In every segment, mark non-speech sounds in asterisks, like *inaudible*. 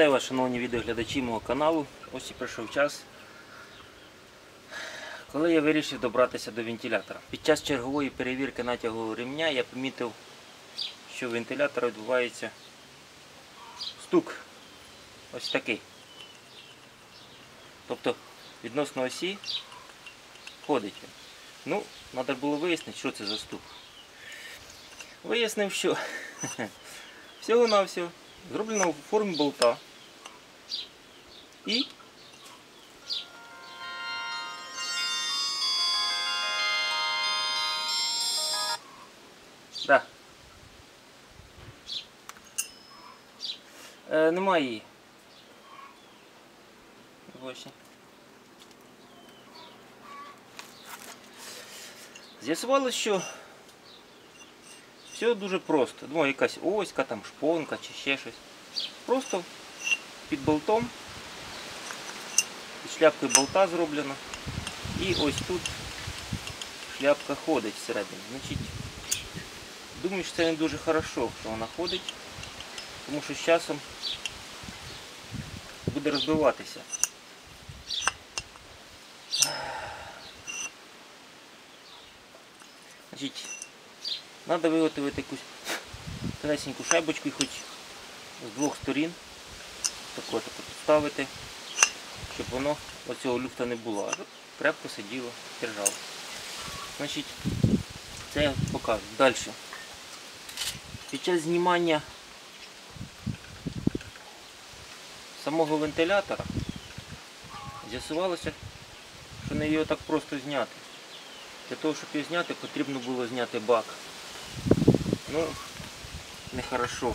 Вітаю вас, шановні відеоглядачі мого каналу. Ось і прийшов час, коли я вирішив добратися до вентилятора. Під час чергової перевірки натягу ремня я помітив, що у вентилятора відбувається стук. Ось такий. Тобто відносно осі ходить. Ну, треба було вияснити, що це за стук. Вияснив, що *laughs* всього-навсього зроблено у формі болта. І Да. Е, немає її. Ось. З'ясувалося, що все дуже просто. Ну, якась оська, там шпонка чи ще щось. Просто під болтом, Під шляпкою болта зроблено. І ось тут шляпка ходить всередині. Значить, думаю, що це не дуже хорошо, що вона ходить, тому що з часом буде розбиватися. Значить, треба виготовити якусь тонесеньку шайбочку і хоч з двох сторін тако тако підставити, щоб воно оцього люфта не було, а крепко сиділо, держало. Значить, це я покажу. Далі. Під час знімання самого вентилятора з'ясувалося, що не його так просто зняти. Для того, щоб його зняти, потрібно було зняти бак. Ну, нехорошо.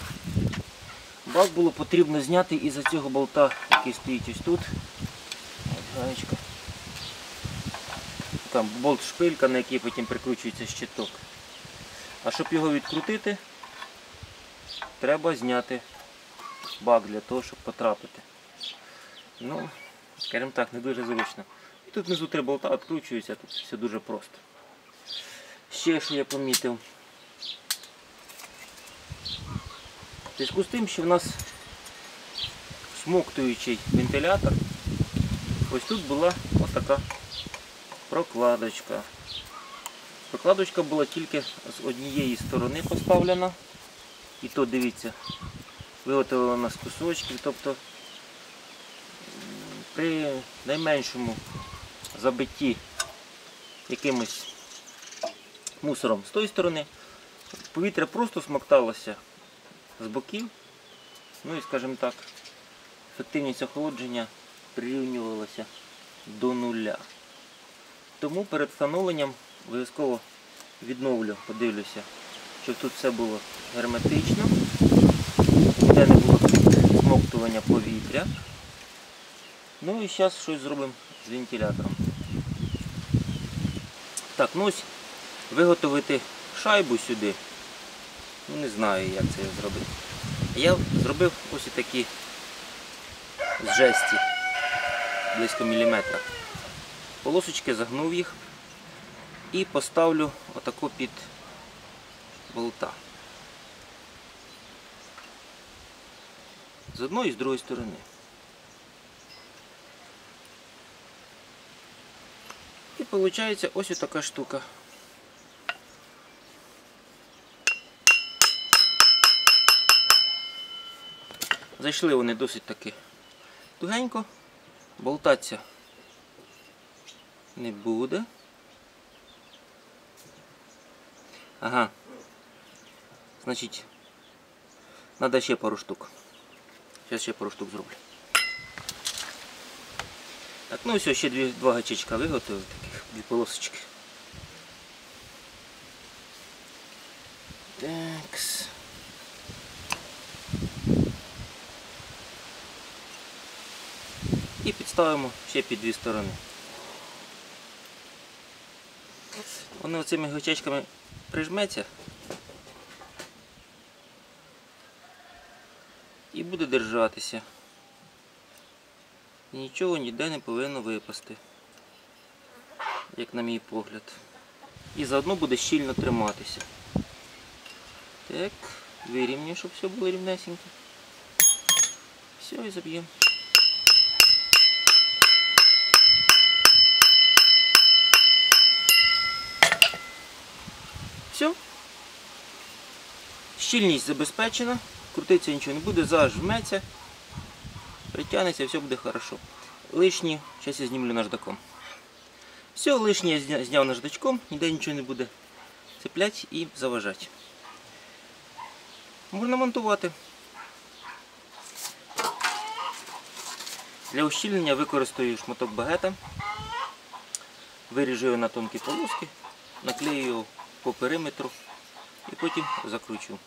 Бак було потрібно зняти із-за цього болта, який стоїть ось тут. Гаєчка. Там болт шпилька, на який потім прикручується щиток. А щоб його відкрутити, треба зняти бак для того, щоб потрапити. Ну, скажімо так, не дуже зручно. І тут внизу три болта відкручуються, тут все дуже просто. Ще що я помітив. В зв'язку з тим, що в нас смоктуючий вентилятор, ось тут була ось така прокладочка. Прокладочка була тільки з однієї сторони поставлена. І то дивіться, виготовлена з кусочків, тобто при найменшому забитті якимось мусором з тої сторони, повітря просто смокталося з боків. Ну і, скажімо так, ефективність охолодження прирівнювалася до нуля. Тому перед встановленням обов'язково відновлю, подивлюся, щоб тут все було герметично, ніде не було смоктування повітря. Ну і зараз щось зробимо з вентилятором. Так, ну ось виготовити шайбу сюди. Ну не знаю, як це зробити. Я зробив ось такі з жесті близько міліметра. Полосочки загнув їх і поставлю отако під болта. З одної і з другої сторони. І виходить ось така штука. Зайшли вони досить таки тугенько, болтатися не буде. Ага. Значить, треба ще пару штук. Зараз ще пару штук зроблю. Так, ну все, ще дві, два гачечка виготовив, таких дві полосочки. Такс. І підставимо ще під дві сторони. Воно цими гачечками прижметься і буде держатися. Нічого ніде не повинно випасти, як на мій погляд. І заодно буде щільно триматися. Так, вирівнюю, щоб все було рівнесенько. Все, і заб'ємо. Все. Щільність забезпечена, крутиться нічого не буде, зажметься, притягнеться, все буде хорошо. Лишні, зараз я знімлю наждаком. Все, лишнє я зняв наждачком, ніде нічого не буде цеплять і заважати. Можна монтувати. Для ущільнення використаю шматок багета, виріжу його на тонкі полоски, наклею його по периметру і потім закручу.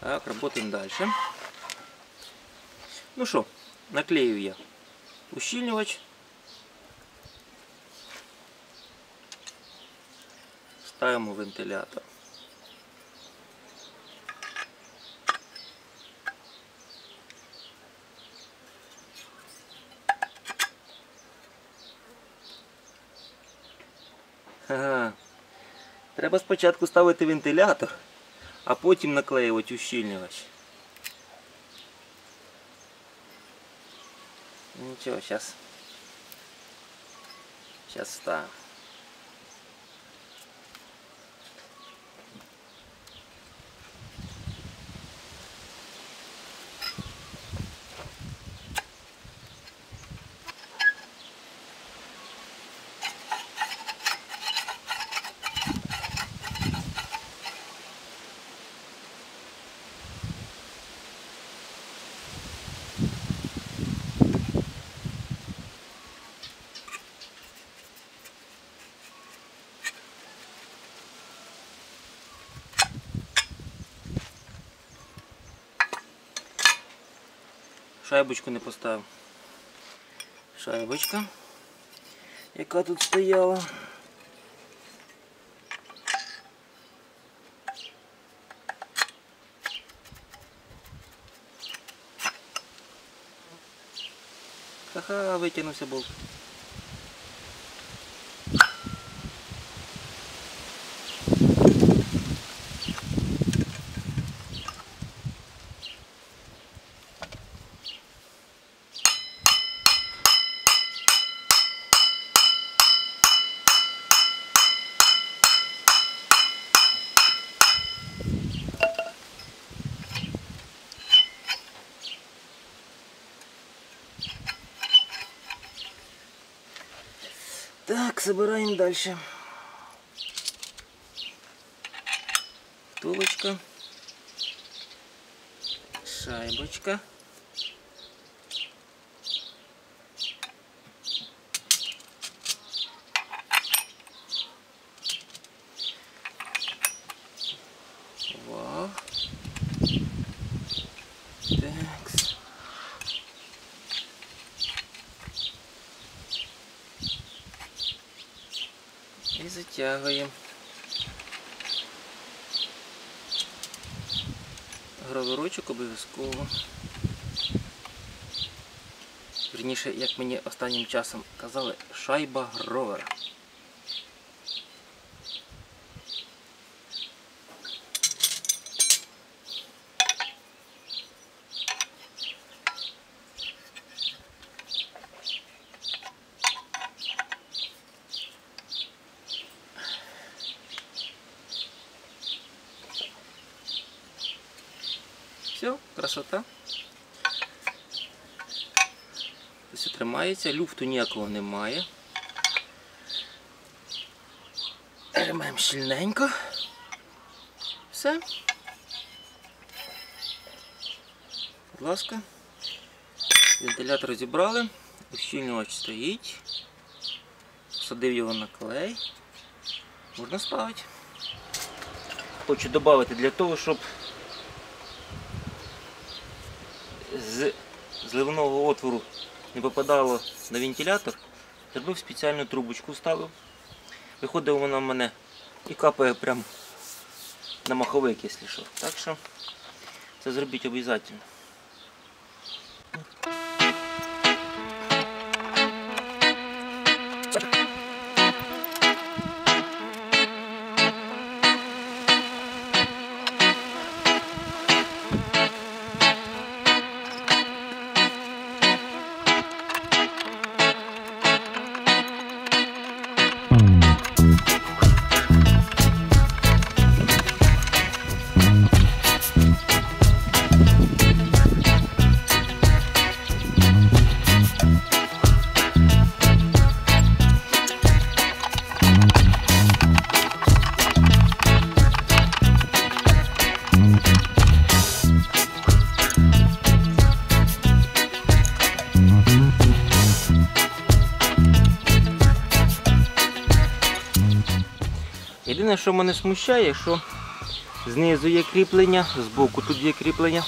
Так, працюємо далі. Ну що, наклею я ущільнювач. Ставимо вентилятор. Треба спочатку ставити вентилятор, а потім наклеювати ущільнювач. Нічого, зараз. Зараз ставимо. Шайбочку не поставив. Шайбочка, яка тут стояла. Ха-ха, витягнувся болт. Так, собираем дальше. Втулочка. Шайбочка. Вау. Такс. І затягуємо. Обов'язково. Вірніше, як мені останнім часом казали, шайба гровера. Все, красота. Все тримається, люфту ніякого немає. Тримаємо щільненько. Все. Будь ласка. Вентилятор зібрали, ущільнювач стоїть. Садив його на клей. Можна ставити. Хочу додати для того, щоб з зливного отвору не попадало на вентилятор, зробив спеціальну трубочку ставив. Виходить вона в мене і капає прямо на маховик, якщо що. Так що це зробіть обов'язково. Єдине, що мене смущає, що знизу є кріплення, збоку тут є кріплення.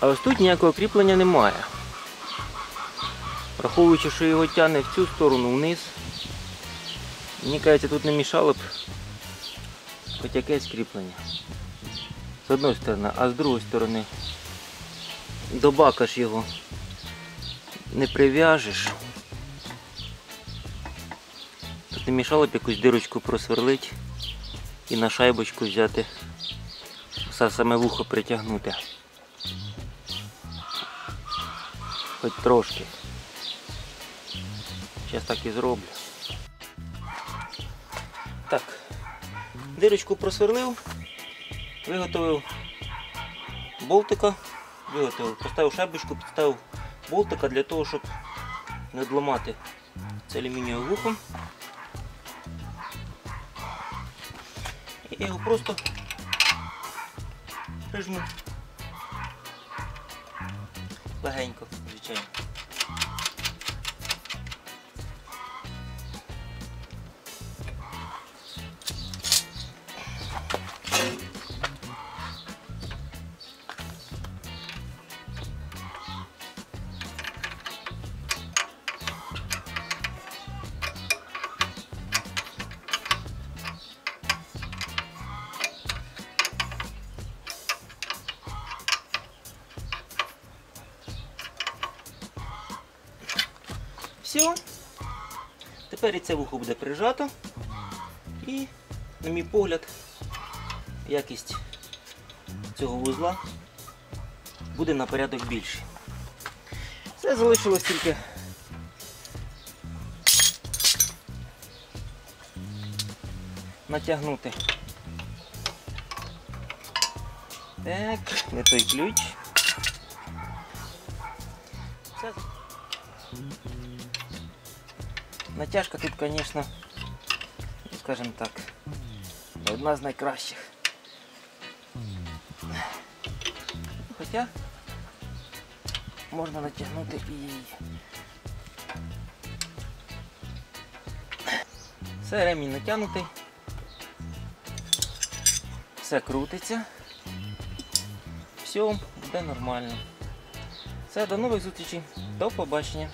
А ось тут ніякого кріплення немає. Враховуючи, що його тягне в цю сторону вниз. Мені кажеться, тут не мішало б хоч якесь кріплення. З одної сторони, а з другої сторони до бака ж його не прив'яжеш. Мішало б якусь дирочку просверлити і на шайбочку взяти, все саме вухо притягнути. Хоч трошки. Зараз так і зроблю. Так, дирочку просверлив, виготовив болтика, виготовив, поставив шайбочку, підставив болтика для того, щоб не зламати це алюмінієве вухо. Я його просто прижму легенько, звичайно. Тепер це вухо буде прижато. І, на мій погляд, якість цього вузла буде на порядок більше. Все залишилось тільки натягнути. Так, не той ключ. Натяжка тут, звісно, скажімо так, одна з найкращих. Хоча можна натягнути і. Все, ремінь натягнутий. Все крутиться. Все буде нормально. Все, до нових зустрічей. До побачення.